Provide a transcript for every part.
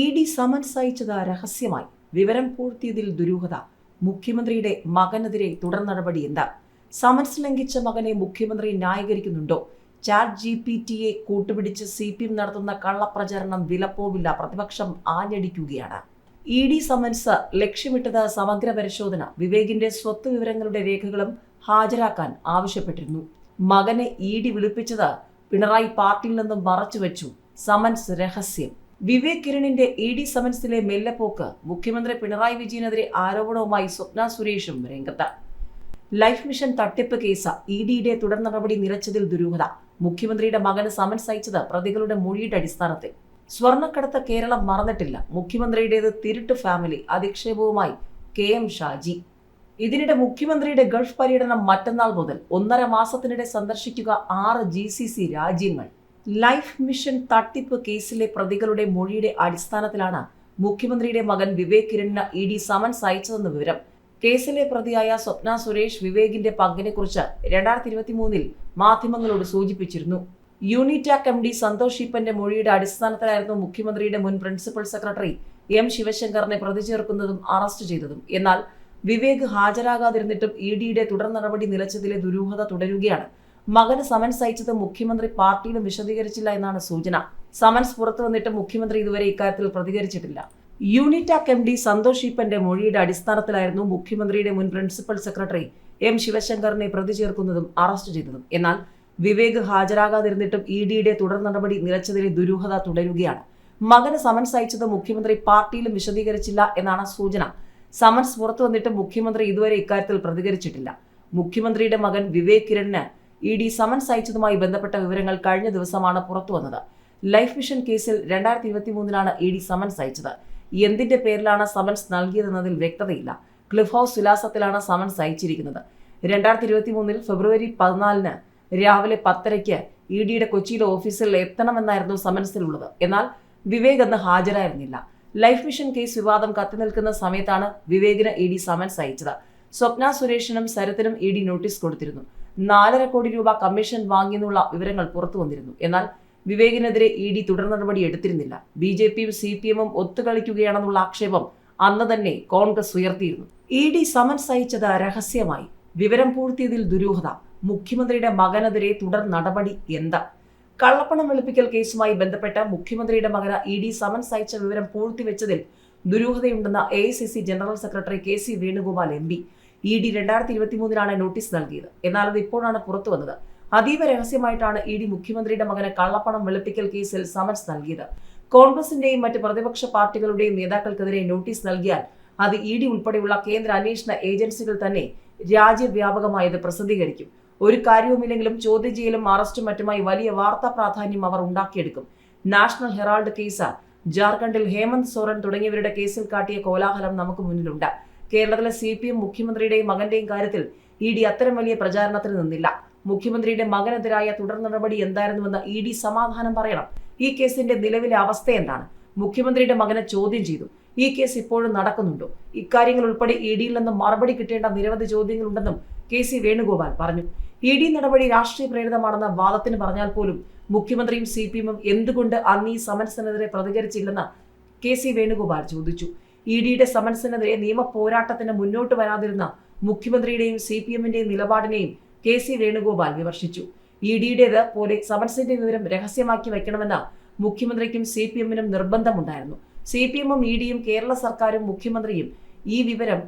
E D summons അയച്ചത് രഹസ്യമായി. വിവരം പൂർത്തിയതിൽ ദുരൂഹത. മുഖ്യമന്ത്രിയുടെ മകനെതിരെ തുടർ നടപടി എന്താ? സമൻസ് ലംഘിച്ച മകനെ മുഖ്യമന്ത്രി ന്യായീകരിക്കുന്നുണ്ടോ? ചാറ്റ് ജി പി ടിയെ കൂട്ടുപിടിച്ച് സി പി എം നടത്തുന്ന കള്ളപ്രചരണം വിലപ്പോവില്ല. പ്രതിപക്ഷം ആഞ്ഞടിക്കുകയാണ്. ഇ ഡി സമൻസ് ലക്ഷ്യമിട്ടത് സമഗ്ര പരിശോധന. വിവേകിന്റെ സ്വത്ത് വിവരങ്ങളുടെ രേഖകളും ഹാജരാക്കാൻ ആവശ്യപ്പെട്ടിരുന്നു. മകനെ ഇ ഡി വിളിപ്പിച്ചത് പിണറായി പാർട്ടിയിൽ നിന്നും മറച്ചുവെച്ചു. സമൻസ് രഹസ്യം. വിവേക് കിരണിന്റെ ഇ ഡി സമൻസിലെ മെല്ലപ്പോക്ക് മുഖ്യമന്ത്രി പിണറായി വിജയനെതിരെ ആരോപണവുമായി സ്വപ്ന സുരേഷും രംഗത്ത്. ലൈഫ് മിഷൻ തട്ടിപ്പ് കേസ് ഇ ഡിയുടെ തുടർ നടപടി നിലച്ചതിൽ ദുരൂഹത. മുഖ്യമന്ത്രിയുടെ മകന് സമൻസ് അയച്ചത് പ്രതികളുടെ മൊഴിയുടെ അടിസ്ഥാനത്തിൽ. സ്വർണക്കടത്ത് കേരളം മറന്നിട്ടില്ല. മുഖ്യമന്ത്രിയുടേത് തിരുട്ട് ഫാമിലി അധിക്ഷേപവുമായി കെ എം ഷാജി. ഇതിനിടെ മുഖ്യമന്ത്രിയുടെ ഗൾഫ് പര്യടനം മറ്റന്നാൾ മുതൽ ഒന്നര മാസത്തിനിടെ സന്ദർശിക്കുക ആറ് ജി രാജ്യങ്ങൾ. ലൈഫ് മിഷൻ തട്ടിപ്പ് കേസിലെ പ്രതികളുടെ മൊഴിയുടെ അടിസ്ഥാനത്തിലാണ് മുഖ്യമന്ത്രിയുടെ മകൻ വിവേക് കിരണിന് ഇ ഡി സമൻസ് അയച്ചതെന്ന് വിവരം. കേസിലെ പ്രതിയായ സ്വപ്ന സുരേഷ് വിവേകിന്റെ പങ്കിനെക്കുറിച്ച് രണ്ടായിരത്തി ഇരുപത്തി മൂന്നിൽ മാധ്യമങ്ങളോട് സൂചിപ്പിച്ചിരുന്നു. യൂണിറ്റാക് എം ഡി സന്തോഷ് ഈപ്പന്റെ മൊഴിയുടെ അടിസ്ഥാനത്തിലായിരുന്നു മുഖ്യമന്ത്രിയുടെ മുൻ പ്രിൻസിപ്പൽ സെക്രട്ടറി എം ശിവശങ്കറിനെ പ്രതി ചേർക്കുന്നതും അറസ്റ്റ് ചെയ്തതും. എന്നാൽ വിവേക് ഹാജരാകാതിരുന്നിട്ടും ഇ ഡിയുടെ തുടർ നടപടി നിലച്ചതിലെ ദുരൂഹത തുടരുകയാണ്. മകന് സമൻസ് അയച്ചത് മുഖ്യമന്ത്രി പാർട്ടിയിലും വിശദീകരിച്ചില്ല എന്നാണ് സൂചന. സമൻസ് പുറത്തു വന്നിട്ട് മുഖ്യമന്ത്രി ഇതുവരെ ഇക്കാര്യത്തിൽ പ്രതികരിച്ചിട്ടില്ല. യൂണിറ്റാക് എം ഡി സന്തോഷ് ഈപ്പന്റെ മൊഴിയുടെ അടിസ്ഥാനത്തിലായിരുന്നു മുഖ്യമന്ത്രിയുടെ മുൻ പ്രിൻസിപ്പൽ സെക്രട്ടറി എം ശിവശങ്കറിനെ പ്രതി ചേർക്കുന്നതും അറസ്റ്റ് ചെയ്തതും. എന്നാൽ വിവേക് ഹാജരാകാതിരുന്നിട്ടും ഇ ഡിയുടെ തുടർ നടപടി നിലച്ചതിലെ ദുരൂഹത തുടരുകയാണ്. മകന് സമൻസ് അയച്ചത് മുഖ്യമന്ത്രി പാർട്ടിയിലും വിശദീകരിച്ചില്ല എന്നാണ് സൂചന. സമൻസ് പുറത്തു വന്നിട്ടും മുഖ്യമന്ത്രി ഇതുവരെ ഇക്കാര്യത്തിൽ പ്രതികരിച്ചിട്ടില്ല. മുഖ്യമന്ത്രിയുടെ മകൻ വിവേക് കിരണിന് ഇ ഡി സമൻസ് അയച്ചതുമായി ബന്ധപ്പെട്ട വിവരങ്ങൾ കഴിഞ്ഞ ദിവസമാണ് പുറത്തുവന്നത്. ലൈഫ് മിഷൻ കേസിൽ രണ്ടായിരത്തി ഇരുപത്തി മൂന്നിലാണ് ഇ ഡി സമൻസ് അയച്ചത് എന്തിന്റെ പേരിലാണ് സമൻസ് നൽകിയതെന്നതിൽ വ്യക്തതയില്ല. ക്ലിഫ് ഹൗസ് വിലാസത്തിലാണ് സമൻസ് അയച്ചിരിക്കുന്നത് രണ്ടായിരത്തി ഇരുപത്തി മൂന്നിൽ ഫെബ്രുവരി പതിനാലിന് രാവിലെ പത്തരയ്ക്ക് ഇ ഡിയുടെ കൊച്ചിയിലെ ഓഫീസിൽ എത്തണമെന്നായിരുന്നു സമൻസിലുള്ളത്. എന്നാൽ വിവേക് അന്ന് ഹാജരായിരുന്നില്ല. ലൈഫ് മിഷൻ കേസ് വിവാദം കത്തിനിൽക്കുന്ന സമയത്താണ് വിവേകിന് ഇ ഡി സമൻസ് അയച്ചത് സ്വപ്ന സുരേഷിനും സരത്തിനും ഇ ഡി നോട്ടീസ് കൊടുത്തിരുന്നു. നാലര കോടി രൂപ കമ്മീഷൻ വാങ്ങിയെന്നുള്ള വിവരങ്ങൾ പുറത്തു വന്നിരുന്നു. എന്നാൽ വിവേകിനെതിരെ ഇ ഡി തുടർ നടപടി എടുത്തിരുന്നില്ല. ബി ജെ പിയും സി പി എമ്മും ഒത്തുകളിക്കുകയാണെന്നുള്ള ആക്ഷേപം അന്ന് തന്നെ കോൺഗ്രസ് ഉയർത്തിയിരുന്നു. ഇ ഡി സമൻസ് അയച്ചത് രഹസ്യമായി. വിവരം പൂർത്തിയതിൽ ദുരൂഹത. മുഖ്യമന്ത്രിയുടെ മകനെതിരെ തുടർ നടപടി എന്താ? കള്ളപ്പണം വെളുപ്പിക്കൽ കേസുമായി ബന്ധപ്പെട്ട മുഖ്യമന്ത്രിയുടെ മകന് ഇ ഡി സമൻസ് അയച്ച വിവരം പൂഴ്ത്തിവെച്ചതിൽ ദുരൂഹതയുണ്ടെന്ന A I C C general secretary K C Venugopal M P. E D രണ്ടായിരത്തി ഇരുപത്തി മൂന്നിലാണ് നോട്ടീസ് നൽകിയത്. എന്നാൽ അത് ഇപ്പോഴാണ് പുറത്തു വന്നത്. അതീവ രഹസ്യമായിട്ടാണ് ഇ ഡി മുഖ്യമന്ത്രിയുടെ മകന് കള്ളപ്പണം വെളുപ്പിക്കൽ കേസിൽ സമൻസ് നൽകിയത്. കോൺഗ്രസിന്റെയും മറ്റ് പ്രതിപക്ഷ പാർട്ടികളുടെയും നേതാക്കൾക്കെതിരെ നോട്ടീസ് നൽകിയാൽ അത് ഇ ഡി ഉൾപ്പെടെയുള്ള കേന്ദ്ര അന്വേഷണ ഏജൻസികൾ തന്നെ രാജ്യവ്യാപകമായത് പ്രസിദ്ധീകരിക്കും. ഒരു കാര്യവുമില്ലെങ്കിലും ചോദ്യം ചെയ്യലും അറസ്റ്റും മറ്റുമായി വലിയ വാർത്താ പ്രാധാന്യം അവർ ഉണ്ടാക്കിയെടുക്കും. നാഷണൽ ഹെറാൾഡ് കേസ് ജാർഖണ്ഡിൽ ഹേമന്ത് സോറൻ തുടങ്ങിയവരുടെ കേസിൽ കാട്ടിയ കോലാഹലം നമുക്ക് മുന്നിലുണ്ട്. കേരളത്തിലെ സി പി എം മുഖ്യമന്ത്രിയുടെയും മകന്റെയും കാര്യത്തിൽ ഇ ഡി അത്തരം വലിയ പ്രചാരണത്തിന് നിന്നില്ല. മുഖ്യമന്ത്രിയുടെ മകനെതിരായ തുടർ നടപടി എന്തായിരുന്നുവെന്ന് ഇ ഡി സമാധാനം പറയണം. ഈ കേസിന്റെ നിലവിലെ അവസ്ഥ എന്താണ്? മുഖ്യമന്ത്രിയുടെ മകനെ ചോദ്യം ചെയ്തു. ഈ കേസ് ഇപ്പോഴും നടക്കുന്നുണ്ടോ? ഇക്കാര്യങ്ങൾ ഉൾപ്പെടെ ഇ ഡിയിൽ നിന്ന് മറുപടി കിട്ടേണ്ട നിരവധി ചോദ്യങ്ങളുണ്ടെന്നും കെ സി വേണുഗോപാൽ പറഞ്ഞു. ഇ ഡി നടപടി രാഷ്ട്രീയ പ്രേരിതമാണെന്ന വാദത്തിന് പറഞ്ഞാൽ പോലും മുഖ്യമന്ത്രിയും സി പി എമ്മും എന്തുകൊണ്ട് അന്ന് ഈ സമൻസിനെതിരെ പ്രതികരിച്ചില്ലെന്ന് കെ സി വേണുഗോപാൽ ചോദിച്ചു. ഇ ഡിയുടെ സമൻസിനെതിരെ നിയമ പോരാട്ടത്തിന് മുന്നോട്ട് വരാതിരുന്ന മുഖ്യമന്ത്രിയുടെയും സി പി എമ്മിന്റെയും നിലപാടിനെയും കെ സി വേണുഗോപാൽ വിമർശിച്ചു. ഇ ഡിയുടേത് പോലെ സമൻസിന്റെ വിവരം രഹസ്യമാക്കി വയ്ക്കണമെന്ന് മുഖ്യമന്ത്രിക്കും സി പി എമ്മിനും നിർബന്ധമുണ്ടായിരുന്നു. സി പി എമ്മും ഇ ഡിയും കേരള സർക്കാരും മുഖ്യമന്ത്രിയും ഈ വിവരം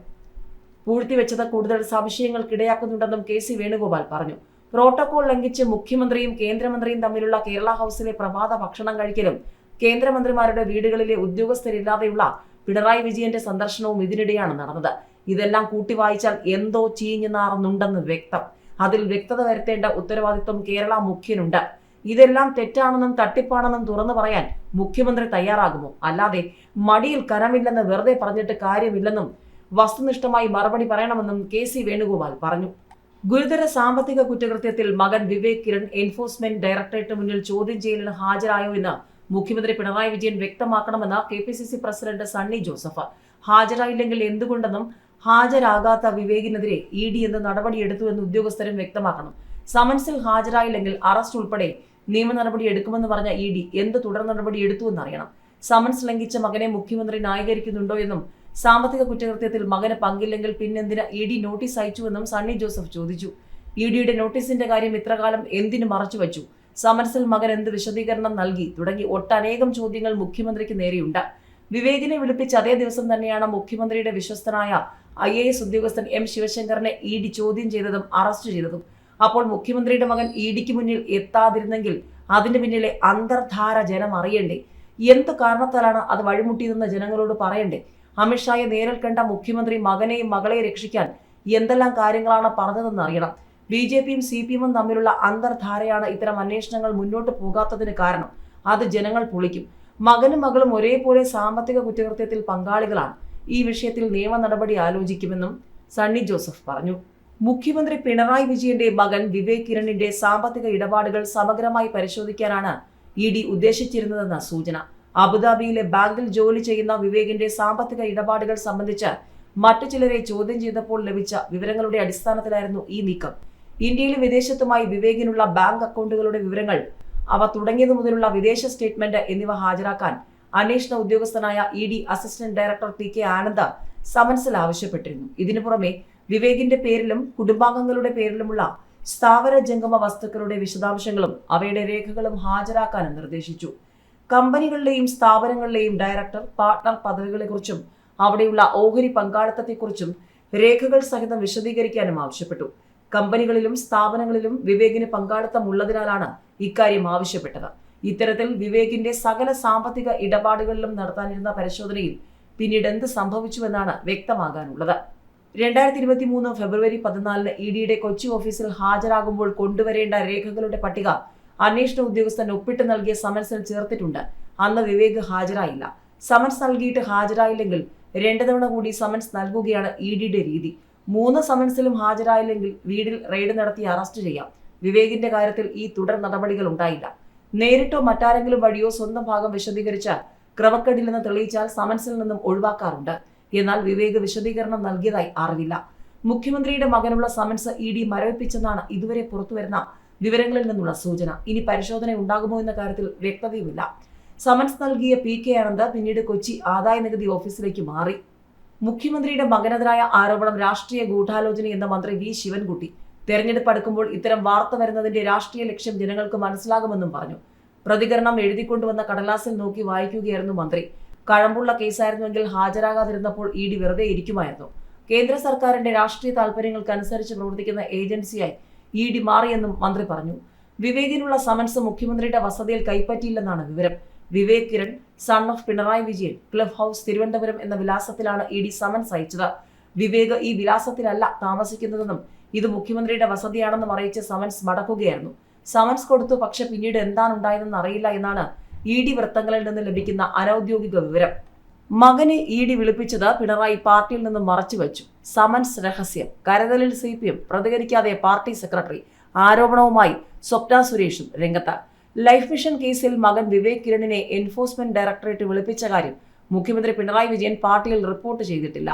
പൂഴ്ത്തിവെച്ചത് കൂടുതൽ സംശയങ്ങൾക്കിടയാക്കുന്നുണ്ടെന്നും കെ സി വേണുഗോപാൽ പറഞ്ഞു. പ്രോട്ടോകോൾ ലംഘിച്ച് മുഖ്യമന്ത്രിയും കേന്ദ്രമന്ത്രിയും തമ്മിലുള്ള കേരള ഹൗസിലെ പ്രഭാത ഭക്ഷണം കഴിക്കലും കേന്ദ്രമന്ത്രിമാരുടെ വീടുകളിലെ ഉദ്യോഗസ്ഥരില്ലാതെയുള്ള പിണറായി വിജയന്റെ സന്ദർശനവും ഇതിനിടെയാണ് നടന്നത്. ഇതെല്ലാം കൂട്ടി വായിച്ചാൽ എന്തോ ചീഞ്ഞു നാറുന്നുണ്ടെന്ന് വ്യക്തം. അതിൽ വ്യക്തത വരുത്തേണ്ട ഉത്തരവാദിത്വം കേരള മുഖ്യനുണ്ട്. ഇതെല്ലാം തെറ്റാണെന്നും തട്ടിപ്പാണെന്നും തുറന്നു പറയാൻ മുഖ്യമന്ത്രി തയ്യാറാകുമോ? അല്ലാതെ മടിയിൽ കരമില്ലെന്ന് വെറുതെ പറഞ്ഞിട്ട് കാര്യമില്ലെന്നും വസ്തുനിഷ്ഠമായി മറുപടി പറയണമെന്നും കെ സി വേണുഗോപാൽ പറഞ്ഞു. ഗുരുതര സാമ്പത്തിക കുറ്റകൃത്യത്തിൽ മകൻ വിവേക് കിരൺ എൻഫോഴ്സ്മെന്റ് ഡയറക്ടറേറ്റ് മുന്നിൽ ചോദ്യം ചെയ്യലിന് ഹാജരായോ എന്ന് മുഖ്യമന്ത്രി പിണറായി വിജയൻ വ്യക്തമാക്കണമെന്ന് K P C C president Sunny Joseph. ഹാജരായില്ലെങ്കിൽ എന്തുകൊണ്ടെന്നും ഹാജരാകാത്ത വിവേകിനെതിരെ ഇ ഡി എന്ന് നടപടിയെടുത്തു എന്ന് ഉദ്യോഗസ്ഥരും വ്യക്തമാക്കണം. സമൻസിൽ ഹാജരായില്ലെങ്കിൽ അറസ്റ്റ് ഉൾപ്പെടെ നിയമ നടപടി എടുക്കുമെന്ന് പറഞ്ഞ ഇ ഡി എന്ത് തുടർ നടപടി എടുത്തു എന്നറിയണം. സമൻസ് ലംഘിച്ച മകനെ മുഖ്യമന്ത്രി ന്യായീകരിക്കുന്നുണ്ടോ എന്നും സാമ്പത്തിക കുറ്റകൃത്യത്തിൽ മകന് പങ്കില്ലെങ്കിൽ പിന്നെന്തിന് ഇ ഡി നോട്ടീസ് അയച്ചുവെന്നും സണ്ണി ജോസഫ് ചോദിച്ചു. ഇ ഡിയുടെ നോട്ടീസിന്റെ കാര്യം ഇത്രകാലം എന്തിനു മറച്ചുവെച്ചു? സമൻസിൽ മകൻ എന്ത് വിശദീകരണം നൽകി? തുടങ്ങി ഒട്ടനേകം ചോദ്യങ്ങൾ മുഖ്യമന്ത്രിക്ക് നേരെയുണ്ട്. വിവേകിനെ വിളിപ്പിച്ച അതേ ദിവസം തന്നെയാണ് മുഖ്യമന്ത്രിയുടെ വിശ്വസ്തനായ ഐ എ എസ് ഉദ്യോഗസ്ഥൻ എം ശിവശങ്കറിനെ ഇ ഡി ചോദ്യം ചെയ്തതും അറസ്റ്റ് ചെയ്തതും. അപ്പോൾ മുഖ്യമന്ത്രിയുടെ മകൻ ഇ ഡിക്ക് മുന്നിൽ എത്താതിരുന്നെങ്കിൽ അതിന്റെ പിന്നിലെ അന്തർധാര ജനം അറിയണ്ടേ? എന്ത് കാരണത്താലാണ് അത് വഴിമുട്ടിയതെന്ന് ജനങ്ങളോട് പറയണ്ടേ? അമിത്ഷായെ നേരിൽ കണ്ട മുഖ്യമന്ത്രി മകനെയും മകളെയും രക്ഷിക്കാൻ എന്തെല്ലാം കാര്യങ്ങളാണ് പറഞ്ഞതെന്ന് അറിയണം. ബി ജെ പിയും സി പി എമ്മും തമ്മിലുള്ള അന്തർധാരയാണ് ഇത്തരം അന്വേഷണങ്ങൾ മുന്നോട്ട് പോകാത്തതിന് കാരണം. അത് ജനങ്ങൾ പൊളിക്കും. മകനും മകളും ഒരേപോലെ സാമ്പത്തിക കുറ്റകൃത്യത്തിൽ പങ്കാളികളാണ്. ഈ വിഷയത്തിൽ നിയമ നടപടി ആലോചിക്കുമെന്നും സണ്ണി ജോസഫ് പറഞ്ഞു. മുഖ്യമന്ത്രി പിണറായി വിജയന്റെ മകൻ വിവേക് കിരണിന്റെ സാമ്പത്തിക ഇടപാടുകൾ സമഗ്രമായി പരിശോധിക്കാനാണ് ഇ ഡി ഉദ്ദേശിച്ചിരുന്നതെന്ന സൂചന. അബുദാബിയിലെ ബാങ്കിൽ ജോലി ചെയ്യുന്ന വിവേകിന്റെ സാമ്പത്തിക ഇടപാടുകൾ സംബന്ധിച്ച് മറ്റു ചിലരെ ചോദ്യം ചെയ്തപ്പോൾ ലഭിച്ച വിവരങ്ങളുടെ അടിസ്ഥാനത്തിലായിരുന്നു ഈ നീക്കം. ഇന്ത്യയിലും വിദേശത്തുമായി വിവേകിനുള്ള ബാങ്ക് അക്കൗണ്ടുകളുടെ വിവരങ്ങൾ അവ തുടങ്ങിയതു മുതലുള്ള വിദേശ സ്റ്റേറ്റ്മെന്റ് എന്നിവ ഹാജരാക്കാൻ അന്വേഷണ ഉദ്യോഗസ്ഥനായ E D assistant director P K Ananda സമൻസിൽ ആവശ്യപ്പെട്ടിരുന്നു. ഇതിനു പുറമെ വിവേകിന്റെ പേരിലും കുടുംബാംഗങ്ങളുടെ പേരിലുമുള്ള സ്ഥാവര ജംഗമ വസ്തുക്കളുടെ വിശദാംശങ്ങളും അവയുടെ രേഖകളും ഹാജരാക്കാനും നിർദ്ദേശിച്ചു. കമ്പനികളിലെയും സ്ഥാപനങ്ങളിലെയും ഡയറക്ടർ പാർട്ണർ പദവികളെക്കുറിച്ചും അവിടെയുള്ള ഓഹരി പങ്കാളിത്തത്തെക്കുറിച്ചും രേഖകൾ സഹിതം വിശദീകരിക്കാനും ആവശ്യപ്പെട്ടു. കമ്പനികളിലും സ്ഥാപനങ്ങളിലും വിവേകിന് പങ്കാളിത്തം ഉള്ളതിനാലാണ് ഇക്കാര്യം ആവശ്യപ്പെട്ടത്. ഇത്തരത്തിൽ വിവേകിന്റെ സകല സാമ്പത്തിക ഇടപാടുകളിലും നടത്താനിരുന്ന പരിശോധനയിൽ പിന്നീട് എന്ത് സംഭവിച്ചുവെന്നാണ് വ്യക്തമാകാനുള്ളത്. രണ്ടായിരത്തി ഇരുപത്തി മൂന്ന് ഫെബ്രുവരി പതിനാലിന് ഇ ഡിയുടെ കൊച്ചി ഓഫീസിൽ ഹാജരാകുമ്പോൾ കൊണ്ടുവരേണ്ട രേഖകളുടെ പട്ടിക അന്വേഷണ ഉദ്യോഗസ്ഥൻ ഒപ്പിട്ട് നൽകിയ സമൻസിൽ ചേർത്തിട്ടുണ്ട്. അന്ന് വിവേക് ഹാജരായില്ല. സമൻസ് നൽകിയിട്ട് ഹാജരായില്ലെങ്കിൽ രണ്ട് തവണ കൂടി സമൻസ് നൽകുകയാണ് ഇ ഡിയുടെ രീതി. മൂന്ന് സമൻസിലും ഹാജരായില്ലെങ്കിൽ വീടിൽ റെയ്ഡ് നടത്തി അറസ്റ്റ് ചെയ്യാം. വിവേകിന്റെ കാര്യത്തിൽ ഈ തുടർ നടപടികൾ ഉണ്ടായില്ല. നേരിട്ടോ മറ്റാരെങ്കിലും വഴിയോ സ്വന്തം ഭാഗം വിശദീകരിച്ച് ക്രമക്കേടില്ലെന്ന് തെളിയിച്ചാൽ സമൻസിൽ നിന്നും ഒഴിവാക്കാറുണ്ട്. എന്നാൽ വിവേക് വിശദീകരണം നൽകിയതായി അറിവില്ല. മുഖ്യമന്ത്രിയുടെ മകനുള്ള സമൻസ് ഇ ഡി മരവിപ്പിച്ചെന്നാണ് ഇതുവരെ പുറത്തുവരുന്ന വിവരങ്ങളിൽ നിന്നുള്ള സൂചന. ഇനി പരിശോധന ഉണ്ടാകുമോ എന്ന കാര്യത്തിൽ വ്യക്തതയുമില്ല. സമൻസ് നൽകിയ പി കെ ആനന്ദ് പിന്നീട് കൊച്ചി ആദായ നികുതി ഓഫീസിലേക്ക് മാറി. മുഖ്യമന്ത്രിയുടെ മകനെതിരായ ആരോപണം രാഷ്ട്രീയ ഗൂഢാലോചന എന്ന മന്ത്രി വി ശിവൻകുട്ടി. തെരഞ്ഞെടുപ്പ് അടുക്കുമ്പോൾ ഇത്തരം വാർത്ത വരുന്നതിന്റെ രാഷ്ട്രീയ ലക്ഷ്യം ജനങ്ങൾക്ക് മനസ്സിലാകുമെന്നും പറഞ്ഞു. പ്രതികരണം എഴുതിക്കൊണ്ടുവന്ന കടലാസിൽ നോക്കി വായിക്കുകയായിരുന്നു മന്ത്രി. കഴമ്പുള്ള കേസായിരുന്നുവെങ്കിൽ ഹാജരാകാതിരുന്നപ്പോൾ ഇ ഡി വെറുതെ ഇരിക്കുമായിരുന്നു. കേന്ദ്ര സർക്കാരിന്റെ രാഷ്ട്രീയ താൽപര്യങ്ങൾക്കനുസരിച്ച് പ്രവർത്തിക്കുന്ന ഏജൻസിയായി ഇ ഡി മാറിയെന്നും മന്ത്രി പറഞ്ഞു. വിവേകിനുള്ള സമൻസ് മുഖ്യമന്ത്രിയുടെ വസതിയിൽ കൈപ്പറ്റിയില്ലെന്നാണ് വിവരം. Vivek Kiran son of Pinarayi Vijayan club house Thiruvananthapuram എന്ന വിലാസത്തിലാണ് ഇ ഡി സമൻസ് അയച്ചത്. വിവേക് ഈ വിലാസത്തിലല്ല താമസിക്കുന്നതെന്നും ഇത് മുഖ്യമന്ത്രിയുടെ വസതിയാണെന്നും അറിയിച്ച് സമൻസ് മടക്കുകയായിരുന്നു. സമൻസ് കൊടുത്തു പക്ഷെ പിന്നീട് എന്താണ് ഉണ്ടായതെന്ന് അറിയില്ല എന്നാണ് ഇ ഡി വൃത്തങ്ങളിൽ നിന്ന് ലഭിക്കുന്ന അനൌദ്യോഗിക വിവരം. മകനെ ഇ ഡി വിളിപ്പിച്ചത് പിണറായി പാർട്ടിയിൽ നിന്ന് മറച്ചുവെച്ചു സമൻസ് രഹസ്യം. കരതലിൽ സി പി എം പ്രതികരിക്കാതെ പാർട്ടി സെക്രട്ടറി ആരോപണവുമായി സ്വപ്ന സുരേഷും രംഗത്ത്. ലൈഫ് മിഷൻ കേസിൽ മകൻ വിവേക് കിരണിനെ എൻഫോഴ്സ്മെന്റ് ഡയറക്ടറേറ്റ് വിളിപ്പിച്ച കാര്യം മുഖ്യമന്ത്രി പിണറായി വിജയൻ പാർട്ടിയിൽ റിപ്പോർട്ട് ചെയ്തിട്ടില്ല.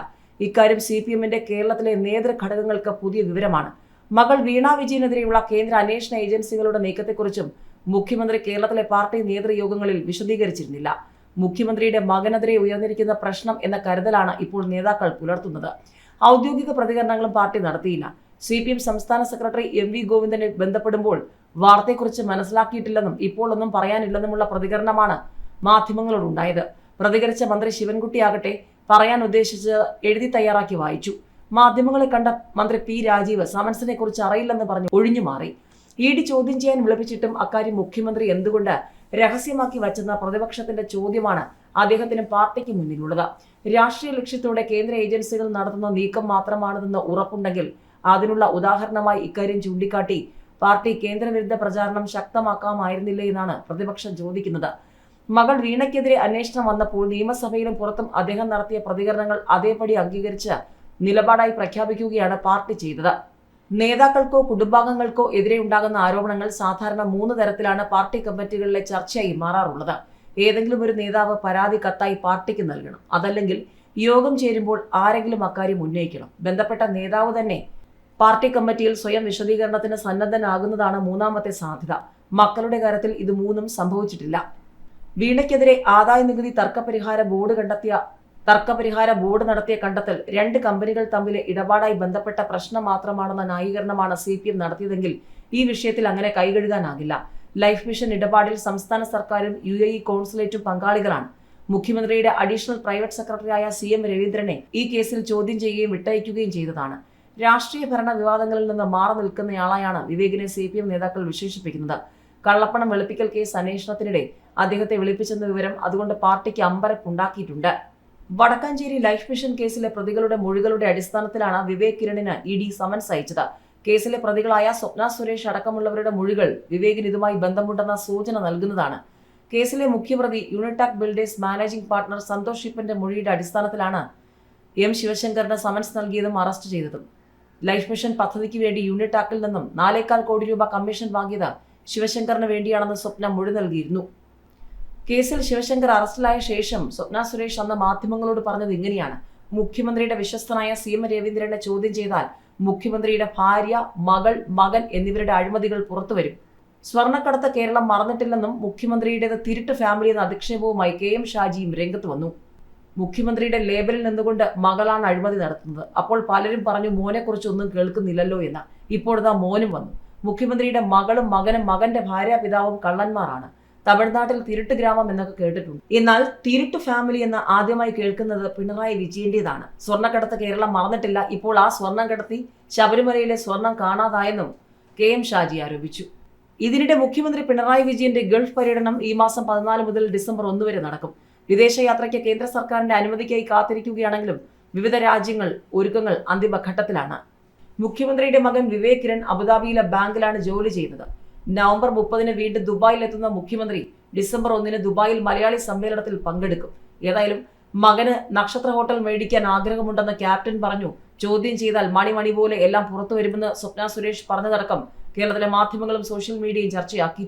ഇക്കാര്യം സി പി എമ്മിന്റെ കേരളത്തിലെ നേതൃഘടകങ്ങൾക്ക് പുതിയ വിവരമാണ്. മകൾ വീണ വിജയനെതിരെയുള്ള കേന്ദ്ര അന്വേഷണ ഏജൻസികളുടെ നീക്കത്തെക്കുറിച്ചും മുഖ്യമന്ത്രി കേരളത്തിലെ പാർട്ടി നേതൃയോഗങ്ങളിൽ വിശദീകരിച്ചിരുന്നില്ല. മുഖ്യമന്ത്രിയുടെ മകനെതിരെ ഉയർന്നിരിക്കുന്ന പ്രശ്നം എന്ന കരുതലാണ് ഇപ്പോൾ നേതാക്കൾ പുലർത്തുന്നത്. ഔദ്യോഗിക പ്രതികരണങ്ങളും പാർട്ടി നടത്തിയില്ല. സി പി എം സംസ്ഥാന സെക്രട്ടറി എം വി ഗോവിന്ദനെ ബന്ധപ്പെടുമ്പോൾ വാർത്തയെക്കുറിച്ച് മനസ്സിലാക്കിയിട്ടില്ലെന്നും ഇപ്പോൾ ഒന്നും പറയാനില്ലെന്നുമുള്ള പ്രതികരണമാണ് മാധ്യമങ്ങളോടുണ്ടായത് പ്രതികരിച്ച മന്ത്രി ശിവൻകുട്ടിയാകട്ടെ പറയാൻ ഉദ്ദേശിച്ച് എഴുതി തയ്യാറാക്കി വായിച്ചു. മാധ്യമങ്ങളെ കണ്ട മന്ത്രി പി രാജീവ് സമൻസിനെ കുറിച്ച് അറിയില്ലെന്ന് പറഞ്ഞ് ഒഴിഞ്ഞു മാറി. ഇ ഡി ചോദ്യം ചെയ്യാൻ വിളിപ്പിച്ചിട്ടും അക്കാര്യം മുഖ്യമന്ത്രി എന്തുകൊണ്ട് രഹസ്യമാക്കി വച്ചെന്ന പ്രതിപക്ഷത്തിന്റെ ചോദ്യമാണ് അദ്ദേഹത്തിനും പാർട്ടിക്ക് മുന്നിലുള്ളത്. രാഷ്ട്രീയ ലക്ഷ്യത്തോടെ കേന്ദ്ര ഏജൻസികൾ നടത്തുന്ന നീക്കം മാത്രമാണിതെന്ന് ഉറപ്പുണ്ടെങ്കിൽ അതിനുള്ള ഉദാഹരണമായി ഇക്കാര്യം ചൂണ്ടിക്കാട്ടി പാർട്ടി കേന്ദ്രവിരുദ്ധ പ്രചാരണം ശക്തമാക്കാമായിരുന്നില്ലേ എന്നാണ് പ്രതിപക്ഷം ചോദിക്കുന്നത്. മകൾ വീണയ്ക്കെതിരെ അന്വേഷണം വന്നപ്പോൾ നിയമസഭയിലും പുറത്തും അദ്ദേഹം നടത്തിയ പ്രതികരണങ്ങൾ അതേപടി അംഗീകരിച്ച് നിലപാടായി പ്രഖ്യാപിക്കുകയാണ് പാർട്ടി ചെയ്തത്. നേതാക്കൾക്കോ കുടുംബാംഗങ്ങൾക്കോ എതിരെ ഉണ്ടാകുന്ന ആരോപണങ്ങൾ സാധാരണ മൂന്ന് തരത്തിലാണ് പാർട്ടി കമ്മിറ്റികളിലെ ചർച്ചയായി മാറാറുള്ളത്. ഏതെങ്കിലും ഒരു നേതാവ് പരാതി കത്തായി പാർട്ടിക്ക് നൽകണം. അതല്ലെങ്കിൽ യോഗം ചേരുമ്പോൾ ആരെങ്കിലും അക്കാര്യം ഉന്നയിക്കണം. ബന്ധപ്പെട്ട നേതാവ് തന്നെ പാർട്ടി കമ്മിറ്റിയിൽ സ്വയം വിശദീകരണത്തിന് സന്നദ്ധനാകുന്നതാണ് മൂന്നാമത്തെ സാധ്യത. മക്കളുടെ കാര്യത്തിൽ ഇത് മൂന്നും സംഭവിച്ചിട്ടില്ല. വീണയ്ക്കെതിരെ ആദായ നികുതി തർക്കപരിഹാര ബോർഡ് കണ്ടെത്തിയ തർക്കപരിഹാര ബോർഡ് നടത്തിയ കണ്ടെത്തൽ രണ്ട് കമ്പനികൾ തമ്മിലെ ഇടപാടായി ബന്ധപ്പെട്ട പ്രശ്നം മാത്രമാണെന്ന ന്യായീകരണമാണ് സി പി എം നടത്തിയതെങ്കിൽ ഈ വിഷയത്തിൽ അങ്ങനെ കൈകഴുകാനാകില്ല. ലൈഫ് മിഷൻ ഇടപാടിൽ സംസ്ഥാന സർക്കാരും യു എ ഇ കോൺസുലേറ്റും പങ്കാളികളാണ്. മുഖ്യമന്ത്രിയുടെ അഡീഷണൽ പ്രൈവറ്റ് സെക്രട്ടറിയായ സി എം രവീന്ദ്രനെ ഈ കേസിൽ ചോദ്യം ചെയ്യുകയും വിട്ടയക്കുകയും ചെയ്തതാണ്. രാഷ്ട്രീയ ഭരണ വിവാദങ്ങളിൽ നിന്ന് മാറി നിൽക്കുന്നയാളായാണ് വിവേകിനെ സി പി എം നേതാക്കൾ വിശേഷിപ്പിക്കുന്നത്. കള്ളപ്പണം വെളുപ്പിക്കൽ കേസ് അന്വേഷണത്തിനിടെ അദ്ദേഹത്തെ വിളിപ്പിച്ചെന്ന വിവരം അതുകൊണ്ട് പാർട്ടിക്ക് അമ്പരപ്പുണ്ടാക്കിയിട്ടുണ്ട്. വടക്കാഞ്ചേരി ലൈഫ് മിഷൻ കേസിലെ പ്രതികളുടെ മൊഴികളുടെ അടിസ്ഥാനത്തിലാണ് വിവേക് കിരണിന് ഇ ഡി സമൻസ് അയച്ചത്. കേസിലെ പ്രതികളായ സ്വപ്ന സുരേഷ് അടക്കമുള്ളവരുടെ മൊഴികൾ വിവേകിന് ഇതുമായി ബന്ധമുണ്ടെന്ന സൂചന നൽകുന്നതാണ്. കേസിലെ മുഖ്യപ്രതി Unitac builders managing partner Santhosh ഷിപ്പന്റെ മൊഴിയുടെ അടിസ്ഥാനത്തിലാണ് എം ശിവശങ്കറിന് സമൻസ് നൽകിയതും അറസ്റ്റ് ചെയ്തതും. ലൈഫ് മിഷൻ പദ്ധതിക്ക് വേണ്ടി യൂണിറ്റ് ആക്കിൽ നിന്നും നാലേക്കാൽ കോടി രൂപ കമ്മീഷൻ വാങ്ങിയത് ശിവശങ്കറിന് വേണ്ടിയാണെന്ന് സ്വപ്ന മൊഴി നൽകിയിരുന്നു. കേസിൽ ശിവശങ്കർ അറസ്റ്റിലായ ശേഷം സ്വപ്ന സുരേഷ് അന്ന് മാധ്യമങ്ങളോട് പറഞ്ഞത് ഇങ്ങനെയാണ്. മുഖ്യമന്ത്രിയുടെ വിശ്വസ്തനായ സി എം രവീന്ദ്രനെ ചോദ്യം ചെയ്താൽ മുഖ്യമന്ത്രിയുടെ ഭാര്യ മകൾ മകൻ എന്നിവരുടെ അഴിമതികൾ പുറത്തുവരും. സ്വർണക്കടത്ത് കേരളം മറന്നിട്ടില്ലെന്നും മുഖ്യമന്ത്രിയുടേത് തിരുട്ട് ഫാമിലി എന്ന അധിക്ഷേപവുമായി കെ എം ഷാജിയും രംഗത്ത് വന്നു. മുഖ്യമന്ത്രിയുടെ ലേബലിൽ നിന്നുകൊണ്ട് മകളാണ് അഴിമതി നടത്തുന്നത്. അപ്പോൾ പലരും പറഞ്ഞു മോനെക്കുറിച്ച് ഒന്നും കേൾക്കുന്നില്ലല്ലോ എന്ന്. ഇപ്പോഴതാ മോനും വന്നു. മുഖ്യമന്ത്രിയുടെ മകളും മകനും മകന്റെ ഭാര്യ പിതാവും കള്ളന്മാരാണ്. തമിഴ്നാട്ടിൽ തിരുട്ട് ഗ്രാമം എന്നൊക്കെ കേട്ടിട്ടുണ്ട്. എന്നാൽ തിരുട്ട് ഫാമിലി എന്ന് ആദ്യമായി കേൾക്കുന്നത് പിണറായി വിജയന്റേതാണ്. സ്വർണക്കടത്ത് കേരളം മറന്നിട്ടില്ല. ഇപ്പോൾ ആ സ്വർണം കടത്തി ശബരിമലയിലെ സ്വർണം കാണാതായെന്നും കെ എം ഷാജി ആരോപിച്ചു. ഇതിനിടെ മുഖ്യമന്ത്രി പിണറായി വിജയന്റെ ഗൾഫ് പര്യടനം ഈ മാസം പതിനാല് മുതൽ ഡിസംബർ ഒന്ന് വരെ നടക്കും. വിദേശയാത്രയ്ക്ക് കേന്ദ്ര സർക്കാരിന്റെ അനുമതിക്കായി കാത്തിരിക്കുകയാണെങ്കിലും വിവിധ രാജ്യങ്ങൾ ഒരുക്കങ്ങൾ അന്തിമഘട്ടത്തിലാണ്. മുഖ്യമന്ത്രിയുടെ മകൻ വിവേക് കിരൺ അബുദാബിയിലെ ബാങ്കിലാണ് ജോലി ചെയ്യുന്നത്. നവംബർ മുപ്പതിന് വീണ്ടും ദുബായിലെത്തുന്ന മുഖ്യമന്ത്രി ഡിസംബർ ഒന്നിന് ദുബായിൽ മലയാളി സമ്മേളനത്തിൽ പങ്കെടുക്കും. ഏതായാലും മകന് നക്ഷത്ര ഹോട്ടൽ മേടിക്കാൻ ആഗ്രഹമുണ്ടെന്ന് ക്യാപ്റ്റൻ പറഞ്ഞു. ചോദ്യം ചെയ്താൽ മണി മണി പോലെ എല്ലാം പുറത്തു വരുമെന്ന് സ്വപ്ന സുരേഷ് പറഞ്ഞതടക്കം കേരളത്തിലെ മാധ്യമങ്ങളും സോഷ്യൽ മീഡിയയും ചർച്ചയാക്കി.